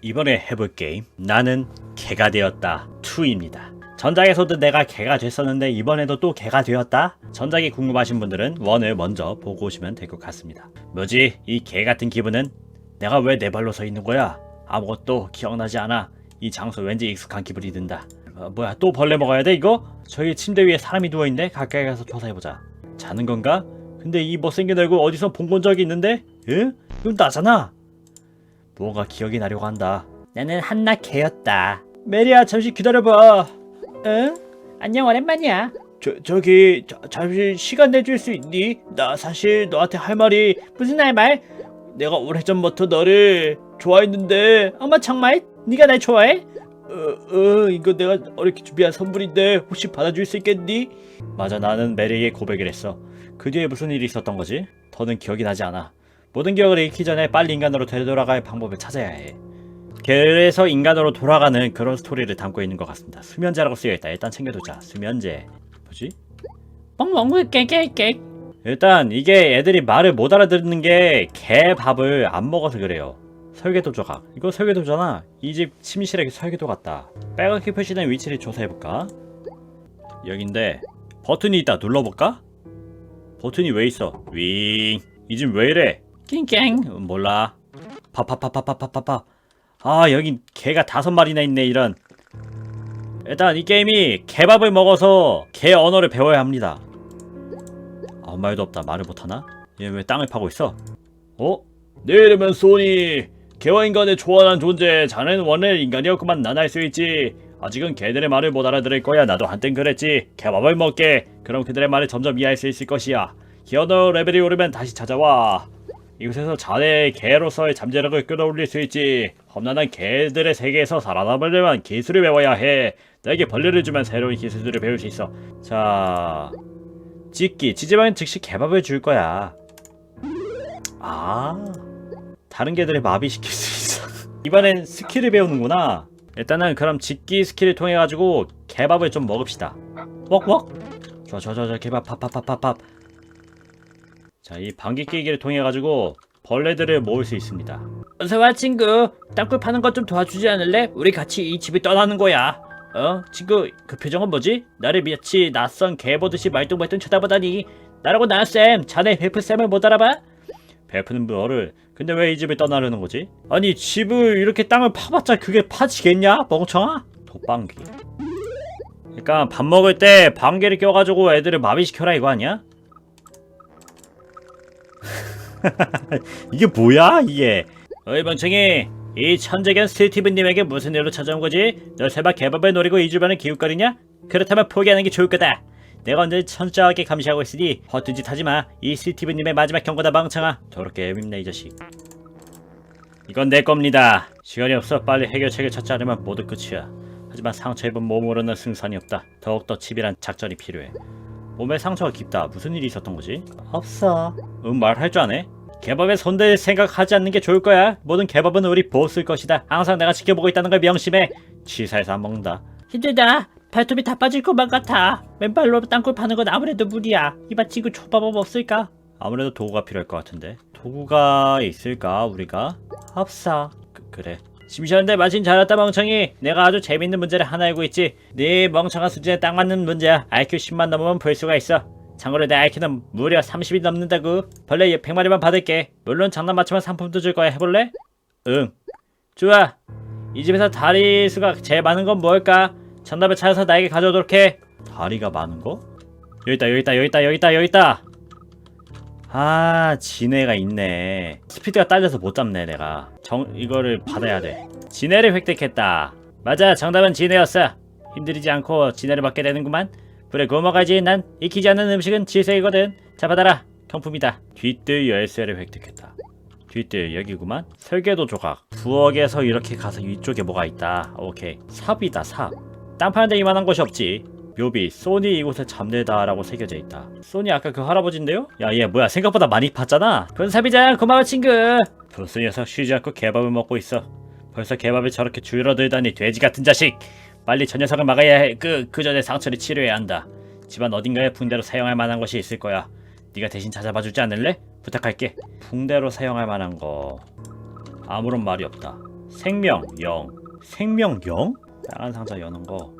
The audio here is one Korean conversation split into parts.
이번에 해볼 게임 나는 개가 되었다 2입니다. 전작에서도 내가 개가 됐었는데 이번에도 또 개가 되었다? 전작이 궁금하신 분들은 원을 먼저 보고 오시면 될 것 같습니다. 뭐지? 이 개 같은 기분은? 내가 왜 내 발로 서 있는 거야? 아무것도 기억나지 않아. 이 장소 왠지 익숙한 기분이 든다. 어, 뭐야 또 벌레 먹어야 돼 이거? 저희 침대 위에 사람이 누워있는데 가까이 가서 조사해보자. 자는 건가? 근데 이 못생긴 얼굴 어디서 본 건 적이 있는데? 응? 이건 나잖아. 뭔가 기억이 나려고 한다. 나는 한낱 개였다. 메리야 잠시 기다려봐. 응? 안녕 오랜만이야. 저 저기 자, 잠시 시간 내줄 수 있니? 나 사실 너한테 할 말이 무슨 할 말? 내가 오래전부터 너를 좋아했는데 아마 정말 네가 날 좋아해? 어, 어 이거 내가 어렵게 준비한 선물인데 혹시 받아줄 수 있겠니? 맞아 나는 메리에게 고백을 했어. 그 뒤에 무슨 일이 있었던 거지? 더는 기억이 나지 않아. 모든 기억을 잃기 전에 빨리 인간으로 되돌아갈 방법을 찾아야 해. 그래서 인간으로 돌아가는 그런 스토리를 담고 있는 것 같습니다. 수면제라고 쓰여있다. 일단 챙겨두자. 수면제. 뭐지? 뻥뻥 깨깨깨 일단 이게 애들이 말을 못 알아듣는 게 개 밥을 안 먹어서 그래요. 설계도 조각. 이거 설계도잖아. 이 집 침실에 설계도 같다. 빨갛게 표시된 위치를 조사해볼까? 여긴데 버튼이 있다. 눌러볼까? 버튼이 왜 있어? 윙. 이 집 왜 이래? 낑깽. 몰라. 파파파파파파파파. 아 여긴 개가 다섯 마리나 있네 이런. 일단 이 게임이 개밥을 먹어서 개 언어를 배워야 합니다. 아무 말도 없다. 말을 못하나? 얘 왜 땅을 파고 있어? 어? 내 이름은 소니. 개와 인간의 초월한 존재. 자네는 원래 인간이었구만 난 알 수 있지. 아직은 개들의 말을 못 알아들을 거야. 나도 한땐 그랬지. 개밥을 먹게. 그럼 그들의 말을 점점 이해할 수 있을 것이야. 기어너 레벨이 오르면 다시 찾아와. 이곳에서 자네의 개로서의 잠재력을 끌어올릴 수 있지. 험난한 개들의 세계에서 살아남으려면 기술을 배워야 해. 나에게 벌레를 주면 새로운 기술들을 배울 수 있어. 자, 찢기. 찢으면 즉시 개밥을 줄 거야. 아, 다른 개들을 마비시킬 수 있어. 이번엔 스킬을 배우는구나. 일단은 그럼 짓기 스킬을 통해 가지고 개밥을 좀 먹읍시다. 웍웍. 좋아 좋아 좋아. 개밥 팝팝팝팝팝. 자, 이 방귀 끼기를 통해 가지고 벌레들을 모을 수 있습니다. 어서와 친구. 땅굴 파는 것 좀 도와주지 않을래? 우리 같이 이 집을 떠나는 거야. 어? 친구 그 표정은 뭐지? 나를 마치 낯선 개 보듯이 말똥말똥 쳐다보다니. 나라고 나쌤 자네 베프쌤을 못 알아봐? 베프는 뭐를 근데 왜 이 집을 떠나려는 거지? 아니 집을 이렇게 땅을 파봤자 그게 파지겠냐? 멍청아? 돋방귀 그러니까 밥 먹을 때 방귀를 껴가지고 애들을 마비시켜라 이거 아니야? 이게 뭐야 이게? 어이 멍청이. 이 천재견 스티브님에게 무슨 일로 찾아온 거지? 너 설마 개밥을 노리고 이 주변을 기웃거리냐? 그렇다면 포기하는 게 좋을 거다. 내가 언제 천천하게 감시하고 있으니 허튼 짓 하지마. 이 스티브님의 마지막 경고다 멍청아. 더럽게 얄밉네 이 자식. 이건 내 겁니다. 시간이 없어 빨리 해결책을 찾지 않으면 모두 끝이야. 하지만 상처 입은 몸으로는 승산이 없다. 더욱더 치밀한 작전이 필요해 몸에 상처가 깊다 무슨 일이 있었던 거지? 없어 응 말할 줄 아네 개밥에 손댈 생각하지 않는 게 좋을 거야 모든 개밥은 우리 보스일 것이다 항상 내가 지켜보고 있다는 걸 명심해 취사해서 안 먹는다 힘들다 발톱이 다 빠질 것만 같아. 맨발로 땅굴 파는 건 아무래도 무리야. 이봐 친구 초밥은 없을까? 아무래도 도구가 필요할 것 같은데. 도구가 있을까 우리가? 없어. 그, 래 심시한데 마침 잘 왔다 멍청이. 내가 아주 재밌는 문제를 하나 알고 있지. 네 멍청한 수준에 딱 맞는 문제야. IQ 10만 넘으면 볼 수가 있어. 참고로 내 IQ는 무려 30이 넘는다고. 벌레 100마리만 받을게. 물론 장난 맞추면 상품도 줄 거야. 해볼래? 응. 좋아. 이 집에서 다리 수가 제일 많은 건 뭘까? 정답을 찾아서 나에게 가져오도록 해. 다리가 많은 거? 여기 있다, 여기 있다, 여기 있다, 여기 있다, 여기 있다. 아, 지네가 있네. 스피드가 딸려서 못 잡네, 내가. 정 이거를 받아야 돼. 지네를 획득했다. 맞아, 정답은 지네였어. 힘들이지 않고 지네를 받게 되는구만. 그래, 고마가지. 난 익히지 않는 음식은 질색이거든. 자, 받아라. 경품이다. 뒷뜰 열쇠를 획득했다. 뒷뜰 여기구만. 설계도 조각. 부엌에서 이렇게 가서 이쪽에 뭐가 있다. 오케이. 삽이다, 삽. 땅 파는데 이만한 곳이 없지. 묘비, 소니 이곳에 잠들다라고 새겨져 있다. 소니 아까 그 할아버지인데요? 야, 얘 뭐야? 생각보다 많이 팠잖아. 군사비장 고마워 친구. 부스 녀석 쉬지 않고 개밥을 먹고 있어. 벌써 개밥이 저렇게 줄어들다니 돼지 같은 자식. 빨리 저 녀석을 막아야 해. 그, 그 전에 상처를 치료해야 한다. 집안 어딘가에 붕대로 사용할 만한 것이 있을 거야. 네가 대신 찾아봐 주지 않을래? 부탁할게. 붕대로 사용할 만한 거. 아무런 말이 없다. 생명 0 생명 0? 빨간 상자 여는 거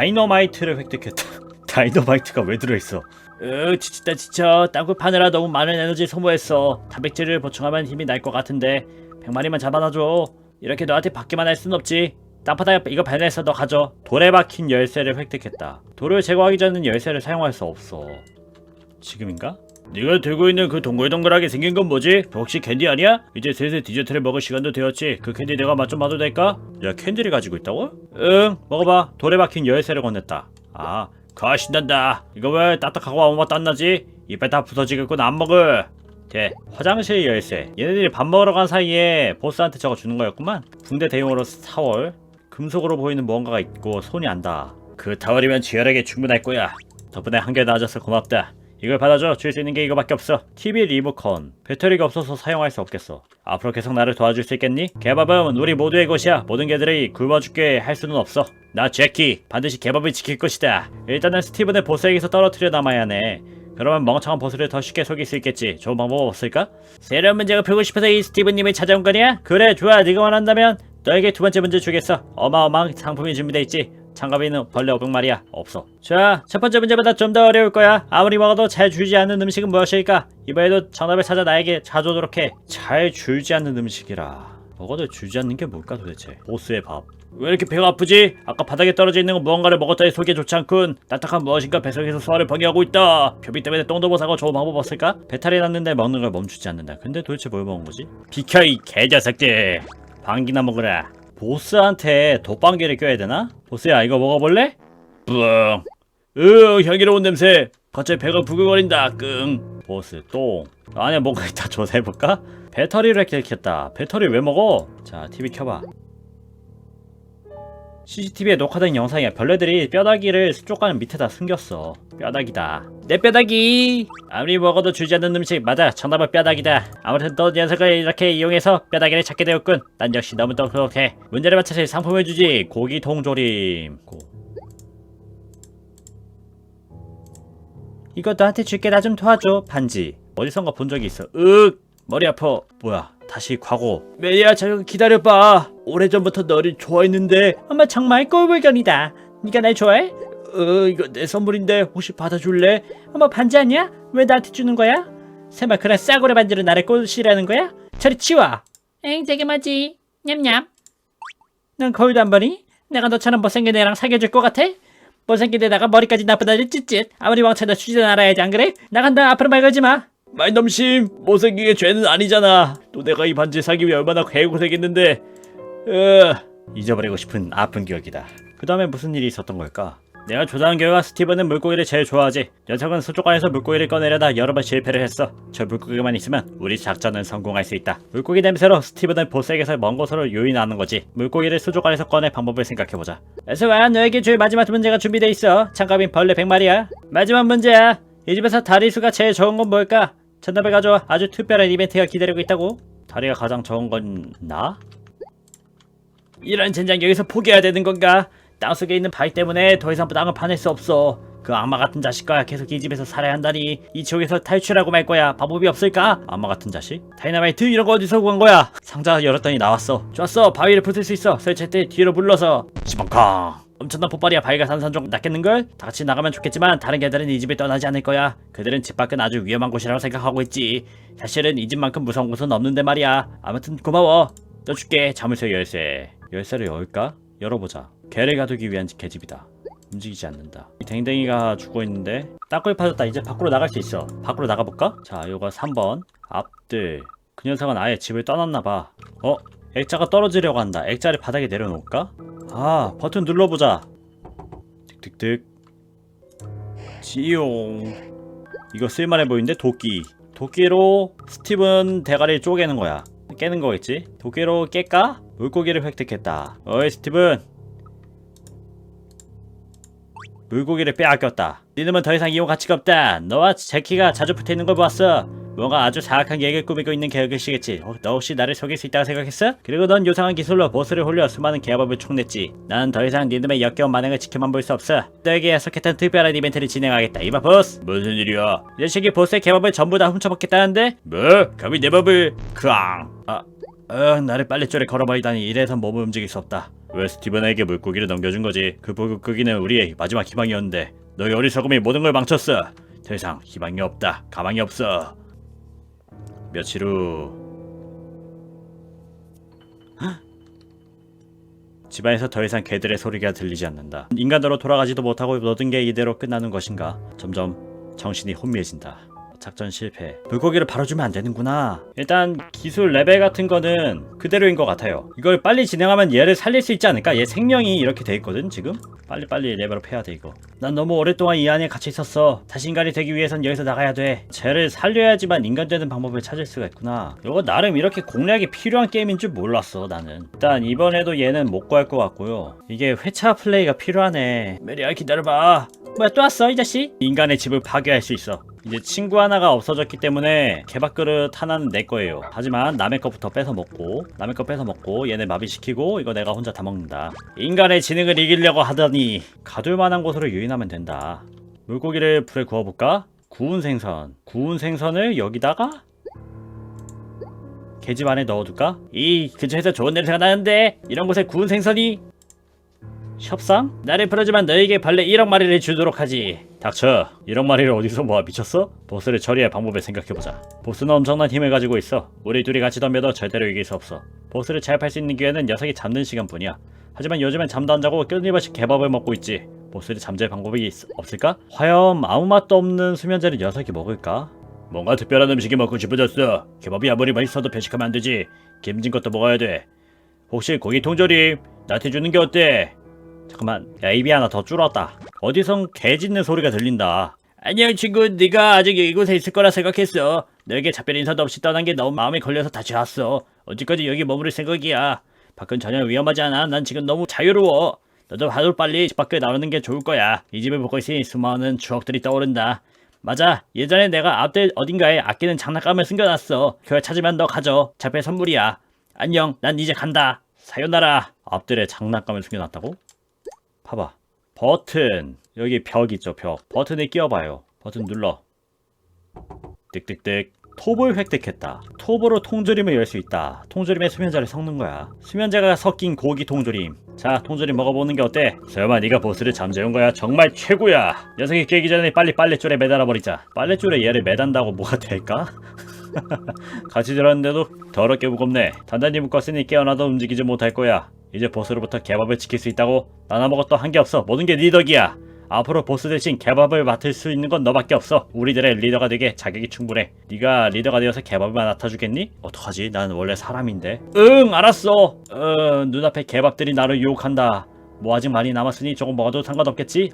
다이너마이트를 획득했다. 다이너마이트가 왜 들어있어? 으 지쳤다 지쳐. 땅굴 파느라 너무 많은 에너지 소모했어. 단백질을 보충하면 힘이 날 것 같은데 100마리만 잡아놔줘. 이렇게 너한테 받기만 할 순 없지. 땅바닥에 이거 발견했어 너 가져. 돌에 박힌 열쇠를 획득했다. 돌을 제거하기 전에는 열쇠를 사용할 수 없어. 지금인가? 네가 들고 있는 그 동글동글하게 생긴 건 뭐지? 혹시 캔디 아니야? 이제 슬슬 디저트를 먹을 시간도 되었지. 그 캔디 내가 맛 좀 봐도 될까? 야 캔디를 가지고 있다고? 응 먹어봐. 돌에 박힌 열쇠를 건넸다. 아 신난다. 이거 왜 딱딱하고 아무 맛도 안 나지? 이빨 다 부서지겠군 안 먹을. 돼 화장실 열쇠. 얘네들이 밥 먹으러 간 사이에 보스한테 저거 주는 거였구만. 붕대 대용으로 타월. 금속으로 보이는 무언가가 있고 손이 안다. 그 타월이면 지혈에게 충분할 거야. 덕분에 한결 나아져서 고맙다 이걸 받아줘. 줄 수 있는 게 이거밖에 없어. TV 리모컨. 배터리가 없어서 사용할 수 없겠어. 앞으로 계속 나를 도와줄 수 있겠니? 개밥은 우리 모두의 것이야. 모든 개들이 굶어 죽게 할 수는 없어. 나 제키 반드시 개밥을 지킬 것이다. 일단은 스티븐을 보스에게서 떨어뜨려 남아야 하네. 그러면 멍청한 보스를 더 쉽게 속일 수 있겠지. 좋은 방법 없을까? 새로운 문제가 풀고 싶어서 이 스티븐님을 찾아온 거냐? 그래 좋아. 네가 원한다면 너에게 두 번째 문제 주겠어. 어마어마한 상품이 준비돼 있지 장갑에는 벌레 500마리야. 없어. 자 첫 번째 문제보다 좀 더 어려울 거야. 아무리 먹어도 잘 줄지 않는 음식은 무엇일까? 이번에도 정답을 찾아 나에게 찾아오도록 해잘 줄지 않는 음식이라. 먹어도 줄지 않는 게 뭘까 도대체? 보스의 밥. 왜 이렇게 배가 아프지? 아까 바닥에 떨어져 있는 거 무언가를 먹었더니 속이 좋지 않군. 딱딱한 무엇인가 배속에서 소화를 방해하고 있다. 표비 때문에 똥도 못 사고 좋은 방법 없을까? 배탈이 났는데 먹는 걸 멈추지 않는다. 근데 도대체 뭘 먹은 거지? 비켜 이 개자식들! 방귀나 먹으라 보스한테 돗방귀를 껴야 되나? 보스야 이거 먹어볼래? 뿡으 향기로운 냄새 갑자기 배가 부글거린다 끙 보스 똥 안에 뭔가 있다 조사해볼까? 배터리를 켰다 배터리 왜 먹어? 자 TV 켜봐 CCTV에 녹화된 영상이야. 벌레들이 뼈다귀를 수족관 밑에다 숨겼어. 뼈다귀다. 내 뼈다귀! 아무리 먹어도 주지 않는 음식. 맞아. 정답은 뼈다귀다. 아무튼 너 녀석을 이렇게 이용해서 뼈다귀를 찾게 되었군. 난 역시 너무 똑똑해. 문제를 맞춰서 상품을 주지. 고기 통조림. 고. 이거 너한테 줄게. 나 좀 도와줘. 반지. 어디선가 본 적이 있어. 윽 머리 아파. 뭐야? 다시 과거. 메리야 잠깐 기다려봐 오래전부터 너를 좋아했는데 엄마 정말 꼴불견이다 네가 날 좋아해? 어 이거 내 선물인데 혹시 받아줄래? 엄마 반지 아니야? 왜 나한테 주는 거야? 설마 그런 싸구려 반지로 나를 꼬시라는 거야? 저리 치워 엥 되게 맞지 냠냠 넌 거울도 안 보니? 내가 너처럼 못생긴 애랑 사귀어줄 것 같아? 못생긴 데다가 머리까지 나쁜 아들 찌릿 아무리 왕차도 주지도 알아야지 안 그래? 나간다 앞으로 말 걸지 마 말넘심 못생기게 죄는 아니잖아 또 내가 이 반지 사기 위해 얼마나 개고생했는데 으 잊어버리고 싶은 아픈 기억이다. 그 다음에 무슨 일이 있었던 걸까? 내가 조사한 결과 스티븐은 물고기를 제일 좋아하지. 녀석은 수족관에서 물고기를 꺼내려다 여러 번 실패를 했어. 저 물고기만 있으면 우리 작전은 성공할 수 있다. 물고기 냄새로 스티븐은 보스에게서 먼 곳으로 유인하는 거지. 물고기를 수족관에서 꺼낼 방법을 생각해보자. 에스와 너에게 줄 마지막 문제가 준비돼 있어. 장갑인 벌레 100마리야. 마지막 문제야. 이 집에서 다리수가 제일 적은 건 뭘까? 전답을 가져와. 아주 특별한 이벤트가 기다리고 있다고? 다리가 가장 적은 건 나? 이런 젠장 여기서 포기해야 되는 건가? 땅속에 있는 바위 때문에 더 이상 땅을 파낼 수 없어. 그 악마 같은 자식과 계속 이 집에서 살아야 한다니 이 지옥에서 탈출하고 말 거야. 방법이 없을까? 악마 같은 자식? 다이나마이트? 이런 거 어디서 구한 거야? 상자 열었더니 나왔어. 좋았어. 바위를 부술 수 있어. 때 뒤로 불러서. 시방캉 엄청난 폭발이야. 바위가 산산종 낫겠는걸? 다 같이 나가면 좋겠지만 다른 개들은 이 집을 떠나지 않을 거야. 그들은 집 밖은 아주 위험한 곳이라고 생각하고 있지. 사실은 이 집만큼 무서운 곳은 없는데 말이야. 아무튼 고마워. 또 줄게. 자물쇠 열쇠 열쇠를 열까? 열어보자. 개를 가두기 위한 개집이다. 움직이지 않는다. 이 댕댕이가 죽어있는데 땅굴 파졌다. 이제 밖으로 나갈 수 있어. 밖으로 나가볼까? 자 요거 3번. 앞들. 그 녀석은 아예 집을 떠났나봐. 어? 액자가 떨어지려고 한다. 액자를 바닥에 내려놓을까? 아 버튼 눌러보자. 틱틱틱 지용. 이거 쓸만해 보이는데? 도끼. 도끼로 스티븐 대가리 쪼개는 거야 깨는 거겠지? 도끼로 깰까? 물고기를 획득했다. 어이 스티븐. 물고기를 빼앗겼다. 니놈은 더 이상 이용 가치가 없다. 너와 제키가 자주 붙어있는 걸 보았어 뭔가 아주 사악한 계획을 꾸미고 있는 계획이시겠지. 어, 너 혹시 나를 속일 수 있다고 생각했어? 그리고 넌 요상한 기술로 보스를 홀려 수많은 개밥을 촉냈지. 난 더 이상 니놈의 역겨운 만행을 지켜만 볼 수 없어. 너에게 약속했던 특별한 이벤트를 진행하겠다 이봐 보스. 무슨 일이야? 이 녀석이 보스의 개밥을 전부 다 훔쳐먹겠다는데? 뭐? 감히 내 밥을? 크앙 아응 나를 빨래줄에 걸어버리다니 이래선 몸을 움직일 수 없다. 왜 스티븐에게 물고기를 넘겨준 거지? 그 물고기는 우리의 마지막 희망이었는데. 너희 어리석음이 모든 걸 망쳤어. 더 이상 희망이 없다. 가망이 없어 며칠 후 집안에서 더 이상 개들의 소리가 들리지 않는다. 인간으로 돌아가지도 못하고 모든 게 이대로 끝나는 것인가? 점점 정신이 혼미해진다. 작전 실패. 물고기를 바로 주면 안 되는구나. 일단 기술 레벨 같은 거는 그대로인 것 같아요. 이걸 빨리 진행하면 얘를 살릴 수 있지 않을까? 얘 생명이 이렇게 돼 있거든 지금. 빨리빨리 레벨업 해야 돼 이거. 난 너무 오랫동안 이 안에 갇혀 있었어. 인간이 되기 위해선 여기서 나가야 돼. 쟤를 살려야지만 인간 되는 방법을 찾을 수가 있구나. 이거 나름 이렇게 공략이 필요한 게임인 줄 몰랐어 나는. 일단 이번에도 얘는 못 구할 것 같고요. 이게 회차 플레이가 필요하네. 메리야 기다려봐. 뭐야 또 왔어 이 자식? 인간의 집을 파괴할 수 있어. 이제 친구 하나가 없어졌기 때문에 개밥 그릇 하나는 내 거예요. 하지만 남의 것부터 뺏어 먹고 남의 거 뺏어 먹고 얘네 마비시키고 이거 내가 혼자 다 먹는다. 인간의 지능을 이기려고 하더니 가둘 만한 곳으로 유인하면 된다. 물고기를 불에 구워볼까? 구운 생선. 구운 생선을 여기다가 계집 안에 넣어둘까? 이 근처에서 좋은 냄새가 나는데 이런 곳에 구운 생선이 협상? 나를 풀어주면 너에게 벌레 1억 마리를 주도록 하지. 닥쳐. 1억 마리를 어디서 모아 미쳤어? 보스를 처리할 방법을 생각해보자. 보스는 엄청난 힘을 가지고 있어. 우리 둘이 같이 덤벼도 절대로 이길 수 없어. 보스를 제압할 수 있는 기회는 녀석이 잠든 시간뿐이야. 하지만 요즘엔 잠도 안 자고 끊임없이 개밥을 먹고 있지. 보스를 잠재울 방법이 있- 없을까? 화염 아무 맛도 없는 수면제를 녀석이 먹을까? 뭔가 특별한 음식이 먹고 싶어졌어. 개밥이 아무리 맛있어도 배식하면 안 되지. 김진 것도 먹어야 돼. 혹시 고기 통조림 나한테 주는 게 어때? 잠깐만 야 입이 하나 더 줄었다. 어디선 개 짖는 소리가 들린다. 안녕 친구. 네가 아직 이곳에 있을 거라 생각했어. 너에게 작별 인사도 없이 떠난 게 너무 마음에 걸려서 다시 왔어. 언제까지 여기 머무를 생각이야. 밖은 전혀 위험하지 않아. 난 지금 너무 자유로워. 너도 하루 빨리 집 밖에 나오는 게 좋을 거야. 이 집을 보고 있으니 수많은 추억들이 떠오른다. 맞아. 예전에 내가 앞대 어딘가에 아끼는 장난감을 숨겨놨어. 그걸 찾으면 너 가져. 작별 선물이야. 안녕. 난 이제 간다. 사요나라. 앞들에 장난감을 숨겨놨다고? 봐봐. 버튼. 여기 벽 있죠, 벽. 버튼에 끼워봐요. 버튼 눌러. 띡띡띡. 톱을 획득했다. 톱으로 통조림을 열 수 있다. 통조림에 수면제를 섞는 거야. 수면제가 섞인 고기 통조림. 자, 통조림 먹어보는 게 어때? 설마 네가 보스를 잠재운 거야? 정말 최고야. 녀석이 깨기 전에 빨리 빨래줄에 매달아 버리자. 빨래줄에 얘를 매단다고 뭐가 될까? 같이 들었는데도 더럽게 무겁네. 단단히 묶었으니 깨어나도 움직이지 못할 거야. 이제 보스로부터 개밥을 지킬 수 있다고? 난 아무것도 한 게 없어. 모든 게 네 덕이야. 앞으로 보스 대신 개밥을 맡을 수 있는 건 너밖에 없어. 우리들의 리더가 되게 자격이 충분해. 네가 리더가 되어서 개밥을 맡아주겠니? 어떡하지? 난 원래 사람인데. 응, 알았어. 어, 눈앞에 개밥들이 나를 유혹한다. 뭐 아직 많이 남았으니 조금 먹어도 상관없겠지?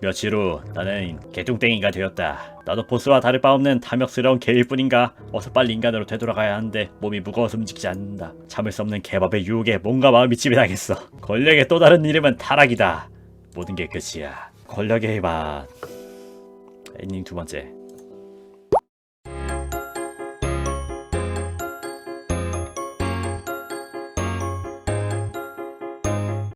며칠 후 나는 개뚱땡이가 되었다. 나도 보스와 다를 바 없는 탐욕스러운 개일 뿐인가? 어서 빨리 인간으로 되돌아가야 하는데 몸이 무거워서 움직이지 않는다. 참을 수 없는 개밥의 유혹에 뭔가 마음이 찜이 당했어. 권력의 또 다른 이름은 타락이다. 모든 게 끝이야. 권력의 맛. 엔딩 두 번째.